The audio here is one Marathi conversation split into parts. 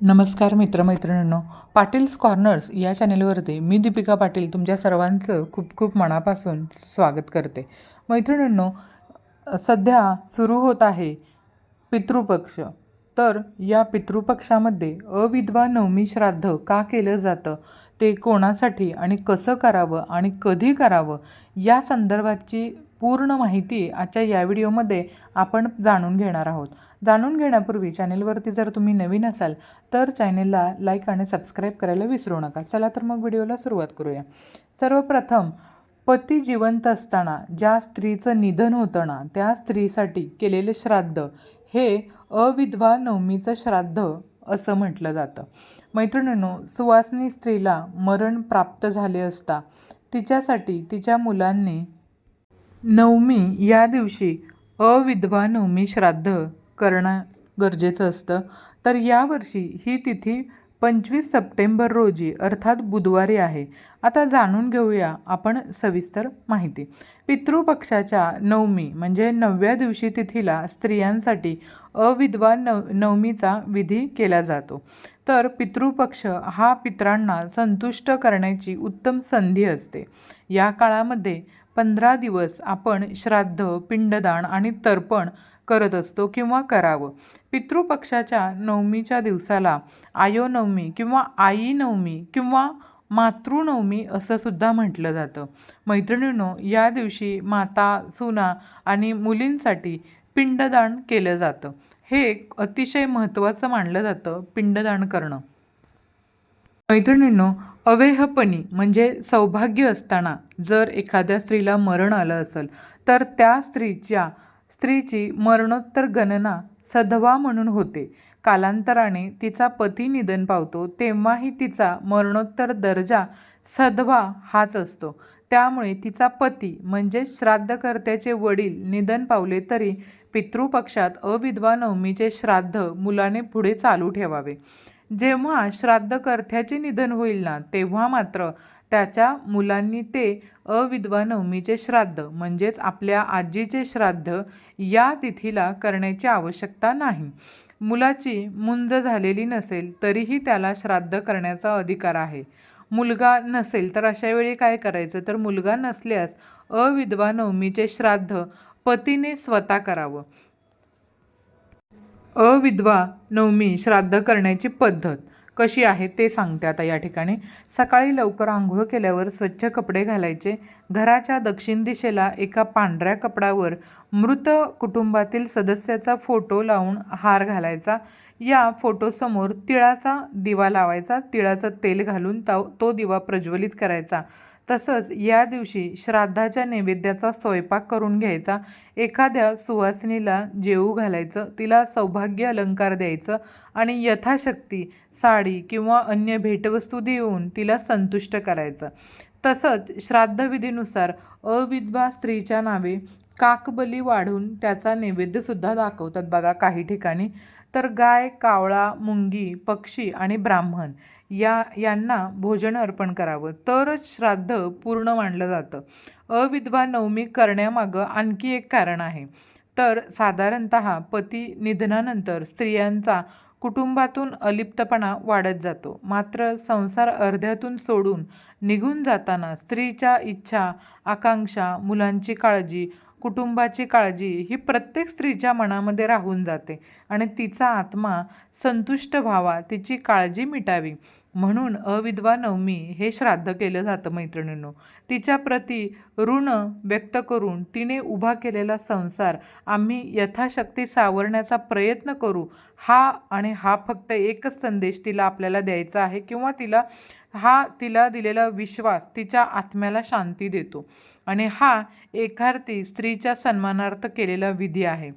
नमस्कार मित्रमैत्रिणींनो पाटील्स कॉर्नर्स या चॅनेलवरती मी दीपिका पाटील तुमच्या सर्वांचं खूप खूप मनापासून स्वागत करते. मैत्रिणींनो सध्या सुरू होत आहे पितृपक्ष. तर या पितृपक्षामध्ये अविधवा नवमी श्राद्ध का केलं जातं? ते कोणासाठी आणि कसं करावं आणि कधी करावं? या संदर्भाची पूर्ण माहिती आजच्या या व्हिडिओमध्ये आपण जाणून घेणार आहोत. जाणून घेण्यापूर्वी चॅनेलवरती जर तुम्ही नवीन असाल तर चॅनेलला लाईक आणि सबस्क्राईब करायला विसरू नका. चला तर मग व्हिडिओला सुरुवात करूया. सर्वप्रथम पती जिवंत असताना ज्या स्त्रीचं निधन होतं ना त्या स्त्रीसाठी केलेले श्राद्ध हे अविधवा नवमीचं श्राद्ध असं म्हटलं जातं. मैत्रिणींनो सुवासनी स्त्रीला मरण प्राप्त झाले असता तिच्यासाठी तिच्या मुलांनी नवमी या दिवशी अविधवा नवमी श्राद्ध करणं गरजेचं असतं. तर यावर्षी ही तिथी पंचवीस सप्टेंबर रोजी अर्थात बुधवारी आहे. आता जाणून घेऊया आपण सविस्तर माहिती. पितृपक्षाच्या नवमी म्हणजे नवव्या दिवशी तिथीला स्त्रियांसाठी अविधवा नव नवमीचा विधी केला जातो. तर पितृपक्ष हा पित्रांना संतुष्ट करण्याची उत्तम संधी असते. या काळामध्ये पंधरा दिवस आपण श्राद्ध पिंडदान आणि तर्पण करत असतो किंवा करावं. पितृपक्षाच्या नवमीच्या दिवसाला आयोनवमी किंवा आई नवमी किंवा मातृनवमी असं सुद्धा म्हटलं जातं. मैत्रिणींनो या दिवशी माता सुना आणि मुलींसाठी पिंडदान केलं जातं. हे एक अतिशय महत्त्वाचं मानलं जातं पिंडदान करणं. मैत्रिणींनो अवेहपणी म्हणजे सौभाग्य असताना जर एखाद्या स्त्रीला मरण आलं असेल तर त्या स्त्रीच्या स्त्रीची मरणोत्तर गणना सधवा म्हणून होते. कालांतराने तिचा पती निधन पावतो तेव्हाही तिचा मरणोत्तर दर्जा सधवा हाच असतो. त्यामुळे तिचा पती म्हणजे श्राद्धकर्त्याचे वडील निधन पावले तरी पितृपक्षात अविधवा नवमीचे श्राद्ध मुलाने पुढे चालू ठेवावे. जेव्हा श्राद्धकर्त्याचे निधन होईल ना तेव्हा मात्र त्याच्या मुलांनी ते अविधवा नवमीचे श्राद्ध म्हणजेच आपल्या आजीचे श्राद्ध या तिथीला करण्याची आवश्यकता नाही. मुलाची मुंज झालेली नसेल तरीही त्याला श्राद्ध करण्याचा अधिकार आहे. मुलगा नसेल तर अशा वेळी काय करायचं? तर मुलगा नसल्यास अविधवा नवमीचे श्राद्ध पतीने स्वतः करावं. अविधवा नवमी श्राद्ध करण्याची पद्धत कशी आहे ते सांगते आता या ठिकाणी. सकाळी लवकर आंघोळ केल्यावर स्वच्छ कपडे घालायचे. घराच्या दक्षिण दिशेला एका पांढऱ्या कपडावर मृत कुटुंबातील सदस्याचा फोटो लावून हार घालायचा. या फोटोसमोर तिळाचा दिवा लावायचा. तिळाचं तेल घालून तो दिवा प्रज्वलित करायचा. तसंच या दिवशी श्राद्धाच्या नैवेद्याचा स्वयंपाक करून घ्यायचा. एखाद्या सुवासिनीला जेवू घालायचं तिला सौभाग्य अलंकार द्यायचं आणि यथाशक्ती साडी किंवा अन्य भेटवस्तू देऊन तिला संतुष्ट करायचं. तसंच श्राद्धविधीनुसार अविधवा स्त्रीच्या नावे काकबली वाढून त्याचा नैवेद्यसुद्धा दाखवतात. बघा काही ठिकाणी तर गाय कावळा मुंगी पक्षी आणि ब्राह्मण या यांना भोजन अर्पण करावं. तरच श्राद्ध पूर्ण मानलं जातं. अविधवा नवमी करण्यामागं आणखी एक कारण आहे. तर साधारणत पती निधनानंतर स्त्रियांचा कुटुंबातून अलिप्तपणा वाढत जातो. मात्र संसार अर्ध्यातून सोडून निघून जाताना स्त्रीच्या इच्छा आकांक्षा मुलांची काळजी कुटुंबाची काळजी ही प्रत्येक स्त्रीच्या मनामध्ये राहून जाते आणि तिचा आत्मा संतुष्ट व्हावा तिची काळजी मिटावी. म्हणून अविधवा नवमी हे श्राद्ध केलं जातं मैत्रिणींनो. तिच्या प्रती ऋण व्यक्त करून तिने उभा केलेला संसार आम्ही यथाशक्ती सावरण्याचा प्रयत्न करू. हा आणि हा फक्त एकच संदेश तिला आपल्याला द्यायचा आहे किंवा तिला हा तिला दिलेला विश्वास तिच्या आत्म्याला शांती देतो. आणि हा एकार्थी स्त्रीच्या सन्मानार्थ केलेला विधी आहे.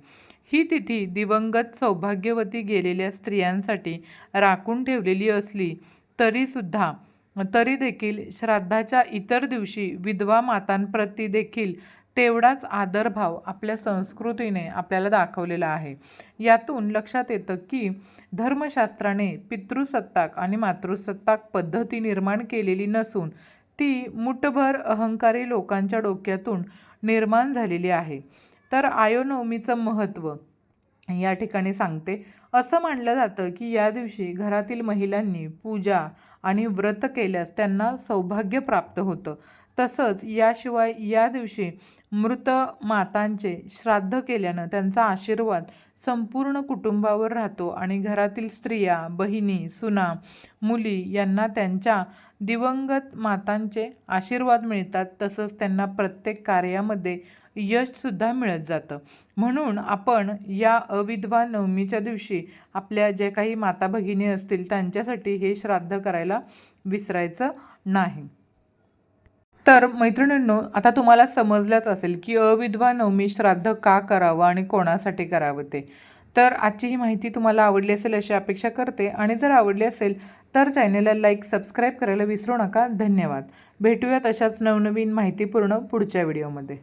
ही तिथी दिवंगत सौभाग्यवती गेलेल्या स्त्रियांसाठी राखून ठेवलेली असली तरीसुद्धा तरी देखील श्राद्धाच्या इतर दिवशी विधवा मातांप्रती देखील तेवढाच आदरभाव आपल्या संस्कृतीने आपल्याला दाखवलेला आहे. यातून लक्षात येतं की धर्मशास्त्राने पितृसत्ताक आणि मातृसत्ताक पद्धती निर्माण केलेली नसून ती मुठभर अहंकारी लोकांच्या डोक्यातून निर्माण झालेली आहे. तर आयोनवमीचं महत्त्व या ठिकाणी सांगते. असं मानलं जातं की या दिवशी घरातील महिलांनी पूजा आणि व्रत केल्यास त्यांना सौभाग्य प्राप्त होतं. तसंच याशिवाय या दिवशी मृत मातांचे श्राद्ध केल्यानं त्यांचा आशीर्वाद संपूर्ण कुटुंबावर राहतो आणि घरातील स्त्रिया बहिणी सुना मुली यांना त्यांच्या दिवंगत मातांचे आशीर्वाद मिळतात. तसंच त्यांना प्रत्येक कार्यामध्ये यशसुद्धा मिळत जातं. म्हणून आपण या अविधवा नवमीच्या दिवशी आपल्या ज्या काही माता भगिनी असतील त्यांच्यासाठी हे श्राद्ध करायला विसरायचं नाही. तर मैत्रिणींनो आता तुम्हाला समजलंच असेल की अविधवा नवमी श्राद्ध का करावं आणि कोणासाठी करावं ते. तर आजची ही माहिती तुम्हाला आवडली असेल अशी अपेक्षा करते आणि जर आवडली असेल तर चॅनेलला लाईक सबस्क्राईब करायला विसरू नका. धन्यवाद. भेटूयात अशाच नवनवीन माहितीपूर्ण पुढच्या व्हिडिओमध्ये.